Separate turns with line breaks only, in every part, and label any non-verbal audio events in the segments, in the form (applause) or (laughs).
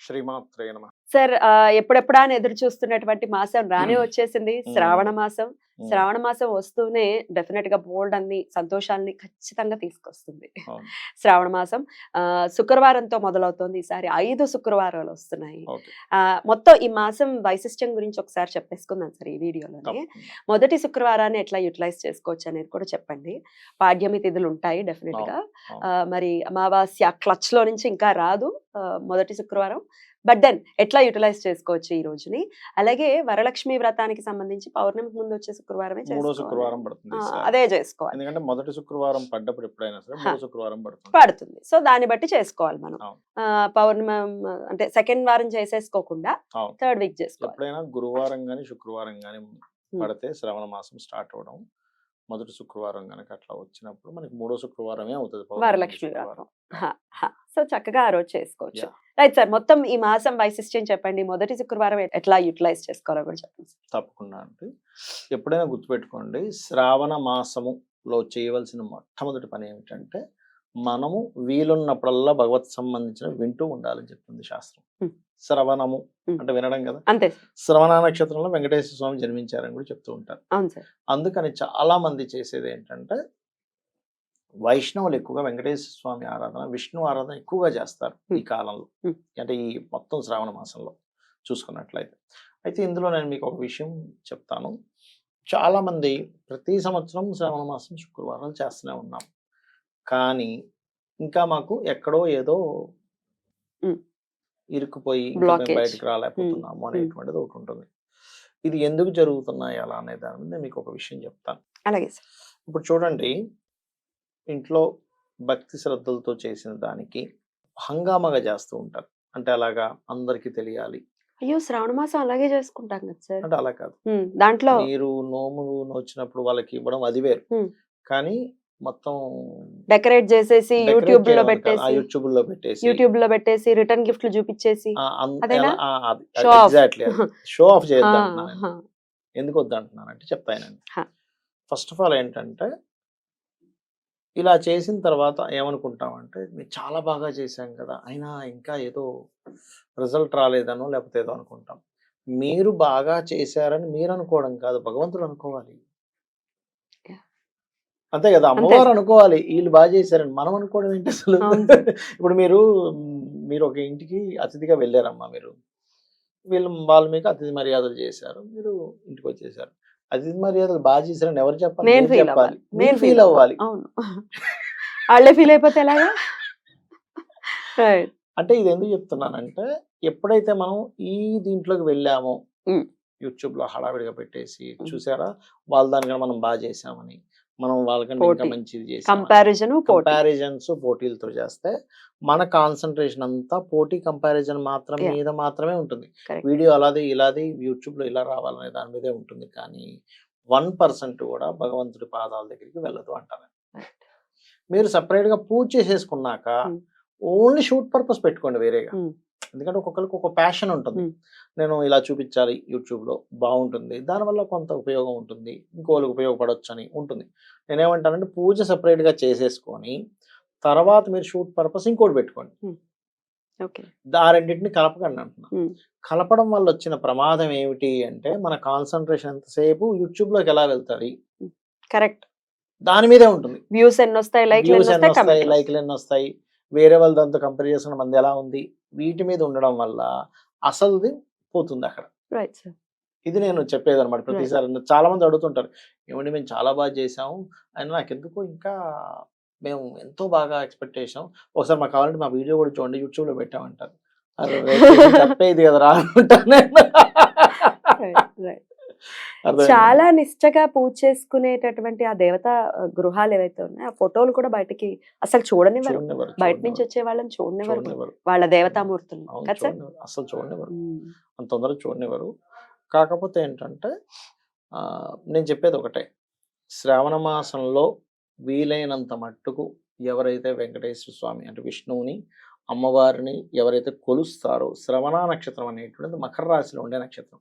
శ్రీమాత్రే నమ.
సార్ ఆ, ఎప్పుడెప్పుడా అని ఎదురు చూస్తున్నటువంటి మాసం రానే. వచ్చేసింది. శ్రావణ మాసం. శ్రావణ మాసం వస్తూనే డెఫినెట్గా బోల్డ్ అన్ని సంతోషాలని ఖచ్చితంగా తీసుకొస్తుంది. శ్రావణ మాసం ఆ, శుక్రవారంతో మొదలవుతోంది ఈసారి ఐదు శుక్రవారాలు వస్తున్నాయి. ఆ, మొత్తం ఈ మాసం వైశిష్ట్యం గురించి ఒకసారి చెప్పేసుకుందాం సార్ ఈ వీడియోలోనే. మొదటి శుక్రవారాన్ని ఎట్లా యూటిలైజ్ చేసుకోవచ్చు అనేది కూడా చెప్పండి. పాడ్యమి తిథులు ఉంటాయి డెఫినెట్గా మరి అమావాస్య క్లచ్లో నుంచి ఇంకా రాదు. మొదటి శుక్రవారం బట్ దెన్ ఎట్లా యూటిలైజ్ చేసుకోవచ్చు ఈ రోజుని? అలాగే వరలక్ష్మి వ్రతానికి సంబంధించి పౌర్ణమికి ముందు వచ్చే శుక్రవారమే.
శుక్రవారం పడుతుంది.
అదే చేసుకోవాలి.
ఎందుకంటే మొదటి శుక్రవారం పడ్డప్పుడు ఎప్పుడైనా సరే శుక్రవారం పడుతుంది.
పడుతుంది. సో దాన్ని బట్టి చేసుకోవాలి మనం. పౌర్ణమి అంటే సెకండ్ వారం చేసేసుకోకుండా. థర్డ్ వీక్ చేసుకోవాలి.
ఎప్పుడైనా గురువారం గాని శుక్రవారం గాని పడితే శ్రవణ మాసం స్టార్ట్ అవడం మొదటి శుక్రవారం గనక అట్లా వచ్చినప్పుడు మనకి మూడో శుక్రవారమే అవుతుంది
వరలక్ష్మి. వ్రతం. సో చక్కగా ఆ రోజు చేసుకోవచ్చు. రైట్ సార్ మొత్తం ఈ మాసం వైశిష్ట్యం చెప్పండి మొదటి శుక్రవారం ఎట్లా యూటిలైజ్ చేసుకోవాలో కూడా చెప్పండి.
తప్పకుండా అంటే ఎప్పుడైనా గుర్తుపెట్టుకోండి శ్రావణ మాసములో చేయవలసిన మొట్టమొదటి పని ఏమిటంటే మనము వీలున్నప్పుడల్లా భగవత్ సంబంధించిన వింటూ ఉండాలని చెప్తుంది శాస్త్రం. శ్రవణము. అంటే వినడం కదా
అంతే.
శ్రవణ నక్షత్రంలో వెంకటేశ్వర స్వామి జన్మించారని కూడా చెప్తూ ఉంటారు అందుకని చాలా మంది చేసేది ఏంటంటే వైష్ణవులు ఎక్కువగా వెంకటేశ్వర స్వామి ఆరాధన విష్ణు ఆరాధన ఎక్కువగా చేస్తారు ఈ. కాలంలో. అంటే ఈ మొత్తం శ్రావణ మాసంలో చూసుకున్నట్లయితే. అయితే ఇందులో నేను మీకు ఒక విషయం చెప్తాను. చాలా మంది ప్రతి సంవత్సరం శ్రావణ మాసం శుక్రవారాలు చేస్తూనే ఉన్నాం. కానీ ఇంకా మాకు ఎక్కడో ఏదో. ఇరుక్కుపోయి. బయటకు రాలేకపోతున్నాము అనేటువంటిది ఒకటి ఉంటుంది. ఇది ఎందుకు జరుగుతున్నాయి అలా అనే దాని మీద మీకు ఒక విషయం చెప్తాను.
అలాగే
ఇప్పుడు చూడండి ఇంట్లో భక్తి శ్రద్ధలతో చేసిన దానికి హంగామాగా చేస్తూ ఉంటారు. అంటే అలాగా అందరికీ తెలియాలి.
అయ్యో! శ్రావణ మాసం అలాగే చేసుకుంటాం కదా సార్.
అంటే అలా కాదు.
దాంట్లో
మీరు నోములు నోచినప్పుడు వాళ్ళకి ఇవ్వడం అది వేరు. కానీ మొత్తం
డెకరేట్ చేసేసి
యూట్యూబ్లో
పెట్టేసి
యూట్యూబ్లో పెట్టేసి
యూట్యూబ్లో పెట్టేసి రిటర్న్ గిఫ్ట్లు చూపించేసి.
Exactly show off. (laughs)
ఆ,
ఎందుకు వద్దు అంటున్నాను అంటే చెప్తానండి
హా.
ఫస్ట్ ఆఫ్ ఆల్ ఏంటంటే ఇలా చేసిన తర్వాత ఏమనుకుంటామంటే మేము చాలా బాగా చేశాం కదా అయినా ఇంకా ఏదో రిజల్ట్ రాలేదనో లేకపోతే ఏదో అనుకుంటాం. మీరు బాగా చేశారని మీరు అనుకోవడం కాదు భగవంతుడు అనుకోవాలి. అంతే కదా అమ్మవారు అనుకోవాలి వీళ్ళు బాగా చేశారని. మనం అనుకోవడం ఏంటి అసలు. (laughs) ఇప్పుడు మీరు మీరు ఒక ఇంటికి అతిథిగా వెళ్ళారమ్మా మీరు. వీళ్ళు వాళ్ళు మీకు అతిథి మర్యాదలు చేశారు మీరు ఇంటికి వచ్చేసారు. అతిథి మర్యాదలు బాగా చేశారని ఎవరు చెప్పాలి?
నేను ఫీల్
చెప్పాలి.
అవ్వాలి. నేను
ఫీల్ అవ్వాలి.
అవును. వాళ్ళే ఫీల్ అయిపోతే ఎలాగా?
అంటే ఇది ఎందుకు చెప్తున్నానంటే ఎప్పుడైతే మనం ఈ దీంట్లోకి వెళ్ళామో. యూట్యూబ్లో హడావిడిగా పెట్టేసి. చూసారా? వాళ్ళ దానికన్నా మనం బాగా చేసామని మనం వాళ్ళకంటే ఇంకా. మంచిది చేసాం
కంపారిజన్
కంపారిజన్స్ పోటీలతో చేస్తే మన కాన్సన్ట్రేషన్ అంతా పోటీ కంపారిజన్ మాత్రం. మీద మాత్రమే ఉంటుంది. వీడియో అలాది ఇలాది యూట్యూబ్లో ఇలా రావాలనే దాని మీదే ఉంటుంది కానీ వన్ పర్సెంట్ కూడా భగవంతుడి పాదాల దగ్గరికి వెళ్ళదు అంటారు. మీరు separate గా పూజ చేసేసుకున్నాక
Hmm.
ఓన్లీ షూట్ పర్పస్ పెట్టుకోండి వేరేగా
Hmm.
ఎందుకంటే ఒక్కొక్కరికి ఒక ప్యాషన్ ఉంటుంది. నేను ఇలా చూపించాలి యూట్యూబ్లో బాగుంటుంది దానివల్ల కొంత ఉపయోగం ఉంటుంది ఇంకోళ్ళకి ఉపయోగపడవచ్చు అని ఉంటుంది. నేనేమంటానంటే పూజ separate గా చేసేసుకొని తర్వాత మీరు షూట్ పర్పస్ ఇంకోటి పెట్టుకోండి. ఆ రెండింటిని కలపకండి అంటున్నా. కలపడం వల్ల వచ్చిన ప్రమాదం ఏమిటి అంటే మన కాన్సన్ట్రేషన్ ఎంతసేపు యూట్యూబ్లోకి ఎలా వెళ్తుంది?
కరెక్ట్.
దాని మీదే ఉంటుంది.
వ్యూస్ ఎన్ని వస్తాయి
లైక్లు ఎన్ని వస్తాయి వేరే వాళ్ళ దాంతో కంపేర్ చేసుకున్న మంది ఎలా ఉంది? వీటి మీద ఉండడం వల్ల అసలుది పోతుంది అక్కడ.
రైట్ సార్
ఇది నేను చెప్పేది అనమాట ప్రతిసారి చాలా మంది అడుగుతుంటారు ఏమండి మేము చాలా బాగా చేసాము అయినా నాకు ఎందుకో ఇంకా మేము ఎంతో బాగా ఎక్స్పెక్ట్ చేసాం ఒకసారి మాకు కావాలంటే మా వీడియో కూడా చూడండి యూట్యూబ్లో పెట్టామంటారు. అరే తప్పే ఇది కదా రా (laughs)
చాలా నిష్టగా పూజ చేసుకునేటటువంటి ఆ దేవత గృహాలు ఏవైతే ఉన్నాయో ఆ ఫోటోలు కూడా బయటకి అసలు చూడనివ్వరు. బయట నుంచి. వచ్చే వాళ్ళని చూడనివ్వరు. వాళ్ళ దేవతామూర్తులు.
అసలు చూడనివ్వరు. అంత తొందరగా చూడనివ్వరు. కాకపోతే ఏంటంటే ఆ, నేను చెప్పేది ఒకటే. శ్రావణ మాసంలో వీలైనంత మట్టుకు ఎవరైతే వెంకటేశ్వర స్వామి అంటే విష్ణువుని అమ్మవారిని ఎవరైతే కొలుస్తారో శ్రవణ నక్షత్రం అనేటువంటిది మకర రాశిలో ఉండే నక్షత్రం.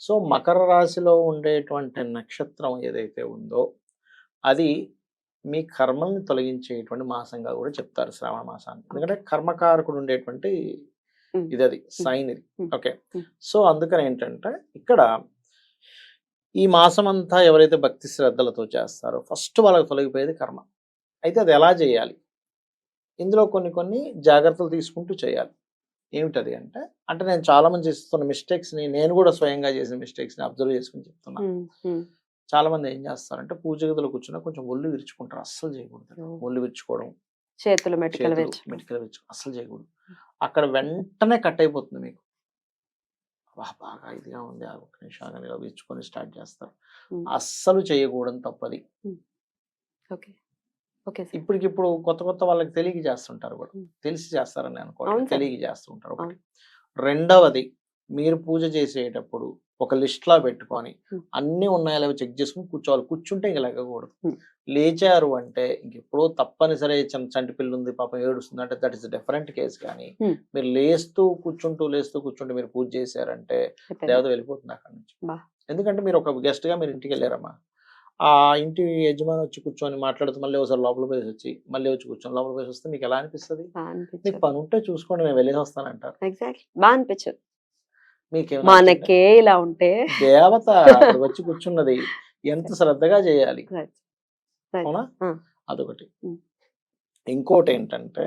సో మకర రాశిలో ఉండేటువంటి నక్షత్రం ఏదైతే ఉందో అది మీ కర్మల్ని తొలగించేటువంటి మాసంగా కూడా చెప్తారు శ్రావణ మాసాన్ని. ఎందుకంటే కర్మకారకుడు ఉండేటువంటి ఇది అది సైన్ ఇది. ఓకే. సో అందుకని ఏంటంటే ఇక్కడ ఈ మాసం అంతా ఎవరైతే భక్తి శ్రద్ధలతో చేస్తారో ఫస్ట్ వాళ్ళకి తొలగిపోయేది కర్మ. అయితే అది ఎలా చేయాలి? ఇందులో కొన్ని కొన్ని జాగ్రత్తలు తీసుకుంటూ చేయాలి. ఏమిటది అంటే అంటే నేను చాలా మంది చేస్తున్న మిస్టేక్స్ని నేను కూడా స్వయంగా చేసిన మిస్టేక్స్ని అబ్జర్వ్ చేసుకుని చెప్తున్నా. చాలా మంది ఏం చేస్తారంటే పూజ గదిలో కూర్చున్నా కొంచెం ఒళ్ళు విరుచుకుంటారు అస్సలు చేయకూడదు. ఒళ్ళు విరుచుకోవడం
చేతులు మెటికలు
మెటికలు విరుచు అస్సలు చేయకూడదు. అక్కడ వెంటనే కట్ అయిపోతుంది మీకు. బాగా ఇదిగా ఉంది ఆ ఒక్క నిమిషం ఆగండి, ఇలా విరుచుకొని స్టార్ట్ చేస్తారు. అస్సలు చేయకూడదు తప్పది.
ఓకే.
ఇప్పటికిప్పుడు కొత్త కొత్త వాళ్ళకి తెలియక చేస్తుంటారు కూడా. తెలిసి చేస్తారని అనుకోండి
సార్.
తెలియక చేస్తుంటారు ఒకటి రెండవది మీరు పూజ చేసేటప్పుడు ఒక లిస్ట్ లా పెట్టుకొని. అన్ని ఉన్నాయో లేవో చెక్ చేసుకుని కూర్చోవాలి కూర్చుంటే ఇంక లేకకూడదు
ఉమ్.
లేచారు అంటే ఇంకెప్పుడో తప్పనిసరి చంటి పిల్ల ఉంది పాపం ఏడుస్తుంది అంటే దట్ ఇస్ డిఫరెంట్ కేసు కానీ. మీరు లేస్తూ కూర్చుంటూ లేస్తూ కూర్చుంటూ మీరు పూజ చేశారంటే. దేవత వెళ్ళిపోతుంది అక్కడి నుంచి. ఎందుకంటే మీరు ఒక గెస్ట్గా మీరు ఇంటికి వెళ్ళారమ్మా ఆ ఇంటి యజమాని వచ్చి కూర్చొని మాట్లాడుతూ మళ్ళీ ఒకసారి లోపల పోయి వచ్చి మళ్ళీ వచ్చి కూర్చొని లోపల పోయి వస్తే మీకు ఎలా అనిపిస్తుంది? మీకు పని ఉంటే చూసుకోండి నేను వెళ్ళేసి వస్తానంటారు.
ఎగ్జాక్ట్లీ. బాగా అనిపించదు. మనకే ఇలా ఉంటే.
దేవత వచ్చి (laughs) కూర్చున్నది. ఎంత శ్రద్ధగా చేయాలి. అవునా. అదొకటి. ఇంకోటి ఏంటంటే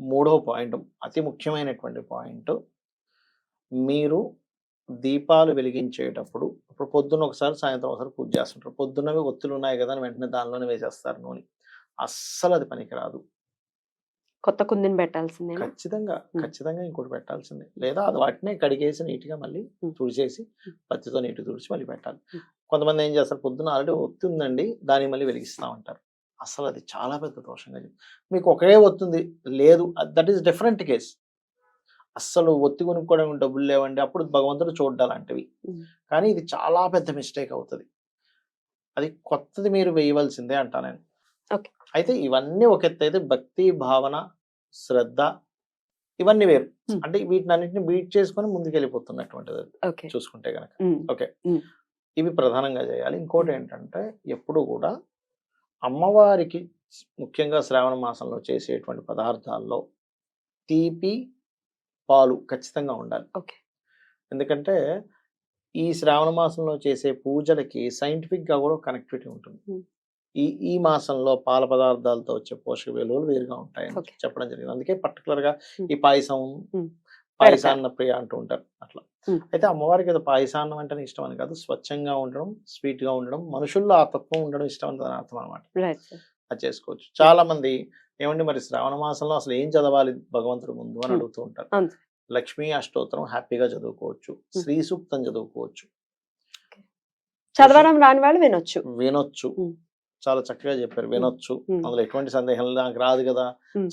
మూడో పాయింట్ అతి ముఖ్యమైనటువంటి పాయింట్ మీరు దీపాలు వెలిగించేటప్పుడు ఇప్పుడు పొద్దున్న ఒకసారి సాయంత్రం ఒకసారి పూజ చేస్తుంటారు. పొద్దున్నవి ఒత్తులు ఉన్నాయి కదా అని వెంటనే దానిలోనే వేసేస్తారు నూనె. అస్సలు అది పనికిరాదు.
కొత్త కుందిని పెట్టాల్సిందే
ఖచ్చితంగా. ఖచ్చితంగా ఇంకోటి పెట్టాల్సిందే. లేదా అది వాటినే కడిగేసి నీట్గా మళ్ళీ. తుడిచేసి. పత్తితో నీటి తుడిచి మళ్ళీ పెట్టాలి. కొంతమంది ఏం చేస్తారు? పొద్దున్న ఆల్రెడీ ఒత్తి ఉందండి దాన్ని మళ్ళీ వెలిగిస్తా ఉంటారు. అసలు అది చాలా పెద్ద దోషంగా మీకు ఒకే ఒత్తుంది లేదు. దట్ ఈస్ డిఫరెంట్ కేస్ అస్సలు ఒత్తి కొనుక్కోవడానికి డబ్బులు లేవండి. అప్పుడు భగవంతుడు చూడాలంటివి. కానీ ఇది చాలా పెద్ద మిస్టేక్ అవుతుంది. అది కొత్తది మీరు వేయవలసిందే అంటా నేను. అయితే ఇవన్నీ ఒక ఎత్తు అయితే భక్తి భావన శ్రద్ధ ఇవన్నీ వేరు. అంటే వీటిని అన్నింటిని బీట్ చేసుకొని ముందుకు వెళ్ళిపోతున్నటువంటిది అది
ఓకే.
చూసుకుంటే కనుక ఓకే. ఇవి ప్రధానంగా చేయాలి. ఇంకోటి ఏంటంటే ఎప్పుడు కూడా అమ్మవారికి ముఖ్యంగా శ్రావణ మాసంలో చేసేటువంటి పదార్థాల్లో తీపి పాలు ఖచ్చితంగా ఉండాలి
ఓకే
ఎందుకంటే ఈ శ్రావణ మాసంలో చేసే పూజలకి సైంటిఫిక్గా కూడా కనెక్టివిటీ ఉంటుంది. ఈ ఈ మాసంలో పాల పదార్థాలతో వచ్చే పోషక విలువలు వేరుగా ఉంటాయని
Okay.
చెప్పడం జరిగింది అందుకే పర్టికులర్గా
Hmm.
ఈ పాయసం. పాయసాన్న ప్రియ అంటూ ఉంటారు అట్లా. అయితే అమ్మవారికి అది పాయసాన్నం అంటేనే ఇష్టం అని కాదు స్వచ్ఛంగా ఉండడం స్వీట్గా ఉండడం మనుషుల్లో ఆ తత్వం ఉండడం ఇష్టం అని అర్థం అనమాట అది చేసుకోవచ్చు చాలా మంది ఏమండి మరి శ్రావణ మాసంలో అసలు ఏం చదవాలి భగవంతుడు ముందు అని. అడుగుతూ ఉంటారు. లక్ష్మీ అష్టోత్తరం హ్యాపీగా చదువుకోవచ్చు శ్రీ సూక్తం చదువుకోవచ్చు
చదవడం రాని వాళ్ళు వినొచ్చు
వినొచ్చు. చాలా చక్కగా చెప్పారు వినొచ్చు. అందులో ఎటువంటి సందేహం నాకు రాదు కదా.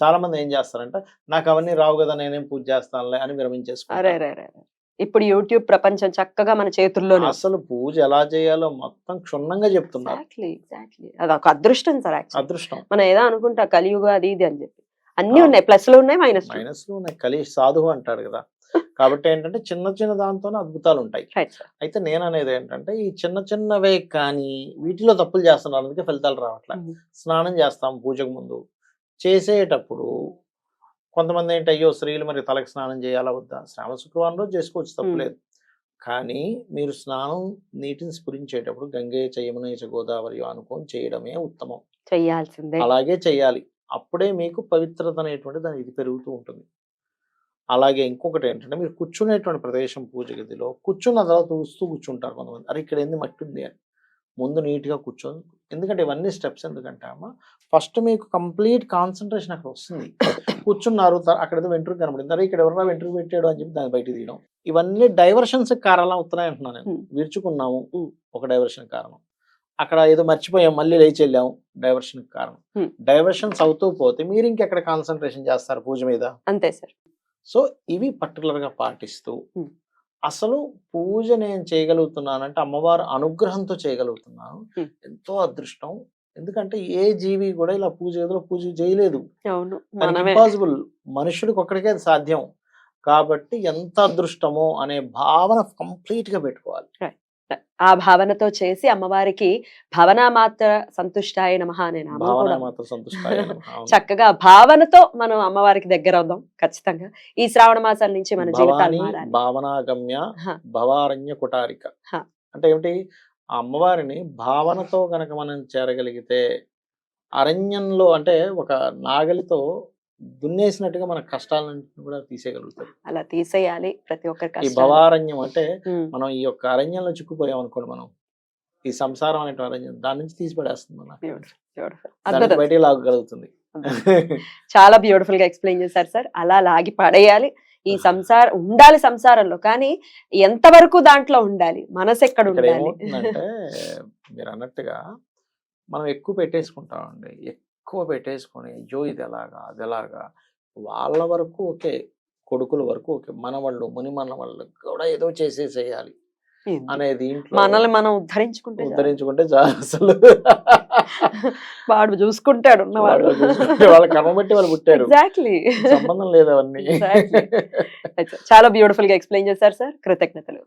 చాలా మంది ఏం చేస్తారంటే నాకు అవన్నీ రావు కదా నేనేం పూజ చేస్తానులే అని
అరే
విరమించేసుకుంటారు
రే రే రే. ఇప్పుడు యూట్యూబ్ ప్రపంచం చక్కగా మన చేతుల్లోనే
అసలు పూజ ఎలా చేయాలో మొత్తం క్షుణ్ణంగా చెప్తున్నారు.
ఎగ్జాక్ట్లీ ఎగ్జాక్ట్లీ అది ఒక అదృష్టం సార్
అదృష్టం.
మనం ఏదో అనుకుంటా కలియుగ అది ఇది అని చెప్పి. అన్ని. ఉన్నాయి ప్లస్లో ఉన్నాయి. మైనస్
మైనస్ కలి సాధువు అంటాడు కదా. కాబట్టి ఏంటంటే చిన్న చిన్న దాంతోనే అద్భుతాలు ఉంటాయి. అయితే నేను అనేది ఏంటంటే ఈ చిన్న చిన్నవే కానీ వీటిలో తప్పులు చేస్తున్నారు. అందుకే ఫలితాలు రావట్లే. స్నానం చేస్తాం పూజకు ముందు. చేసేటప్పుడు కొంతమంది ఏంటి అయ్యో స్త్రీలు మరి తలకి స్నానం చేయాలా వద్దా? శ్రావణ శుక్రవారం రోజు చేసుకోవచ్చు తప్పులేదు కానీ మీరు స్నానం నీటిని స్ఫురించేటప్పుడు గంగే చయమున చ గోదావరి అనుకొని చేయడమే ఉత్తమం.
చెయ్యాల్సిందే.
అలాగే చేయాలి అప్పుడే మీకు పవిత్రత అనేటువంటి దాని ఇది పెరుగుతూ ఉంటుంది. అలాగే ఇంకొకటి ఏంటంటే మీరు కూర్చునేటువంటి ప్రదేశం పూజ గదిలో కూర్చున్న తర్వాత చూస్తూ కూర్చుంటారు కొంతమంది. అరే ఇక్కడ ఏంది మట్టి ఉంది అని. ముందు నీట్గా కూర్చొని ఎందుకంటే ఇవన్నీ స్టెప్స్ ఎందుకంటే అమ్మ ఫస్ట్ మీకు కంప్లీట్ కాన్సన్ట్రేషన్ అక్కడ వస్తుంది కూర్చున్నారు అక్కడ ఏదో వెంట్రుకు కనబడింది అరే ఇక్కడ ఎవరైనా వెంట్రుకు పెట్టాడు అని చెప్పి దాన్ని బయట తీయడం ఇవన్నీ డైవర్షన్స్ కారణం అవుతున్నాయి అంటున్నాను నేను. విరుచుకున్నాము. ఒక డైవర్షన్ కారణం అక్కడ ఏదో మర్చిపోయాం మళ్ళీ లేచి వెళ్ళాము డైవర్షన్ కారణం. డైవర్షన్స్ అవుతూ పోతే మీరు ఇంకెక్కడ కాన్సన్ట్రేషన్ చేస్తారు పూజ మీద
అంతే సార్
సో ఇవి particular గా పాటిస్తూ. అసలు పూజ నేను చేయగలుగుతున్నానంటే అమ్మవారు అనుగ్రహంతో చేయగలుగుతున్నాను. ఎంతో అదృష్టం. ఎందుకంటే ఏ జీవి కూడా ఇలా పూజ గదిలో పూజ చేయలేదు. ఇంపాసిబుల్. మనుషుడికి ఒక్కడికే అది సాధ్యం. కాబట్టి ఎంత అదృష్టమో అనే భావన కంప్లీట్గా పెట్టుకోవాలి
ఆ భావనతో చేసి అమ్మవారికి భవన మాత్ర సంతుష్టాయ నమః అనే నామం. (laughs) చక్కగా భావనతో మనం అమ్మవారికి దగ్గర అవుదాం ఖచ్చితంగా ఈ శ్రావణ మాసాల నుంచి మన జీవితాలు
భావనాగమ్య. భవారణ్య కుటారిక. అంటే ఏమిటి ఆ అమ్మవారిని భావనతో గనక మనం చేరగలిగితే అరణ్యంలో అంటే ఒక నాగలితో దున్నేసినట్టుగా మన కష్టాలను కూడా తీసేయగలుగుతారు.
అలా తీసేయాలి ప్రతి ఒక్కరి
ఈ. భవారణ్యం అంటే మనం ఈ యొక్క అరణ్యంలో చిక్కుపోయాం అనుకోండి మనం ఈ సంసారం అనే అరణ్యం దాని నుంచి తీసి పడేస్తుంది మన. బయటికి లాగగలుగుతుంది.
చాలా బ్యూటిఫుల్గా ఎక్స్ప్లెయిన్ చేశారు సార్. అలా లాగి పడేయాలి. ఈ సంసారం ఉండాలి సంసారంలో కానీ ఎంతవరకు దాంట్లో ఉండాలి? మనసు ఎక్కడ ఉండాలి?
ఏమవుతుందంటే మీరు అన్నట్టుగా మనం ఎక్కువ పెట్టేసుకుంటామండి. ఎక్కువ పెట్టేసుకొని అయ్యో! ఇది ఎలాగా అది ఎలాగా వాళ్ళ వరకు ఓకే కొడుకుల వరకు ఓకే మనవాళ్ళు ముని మన వాళ్ళు కూడా ఏదో చేసేసేయాలి
ఎందుకు?
అనే దీంట్లో
మనల్ని మనం ఉద్ధరించుకుంటే.
ఉద్ధరించుకుంటే అసలు.
వాడు చూసుకుంటాడు ఉన్నవాడు.
వాళ్ళు కర్మ బట్టి వాళ్ళు పుట్టారు.
ఎగ్జాక్ట్లీ.
సంబంధం లేదు అవన్నీ.
చాలా బ్యూటిఫుల్గా ఎక్స్ప్లెయిన్ చేశారు సార్. కృతజ్ఞతలు.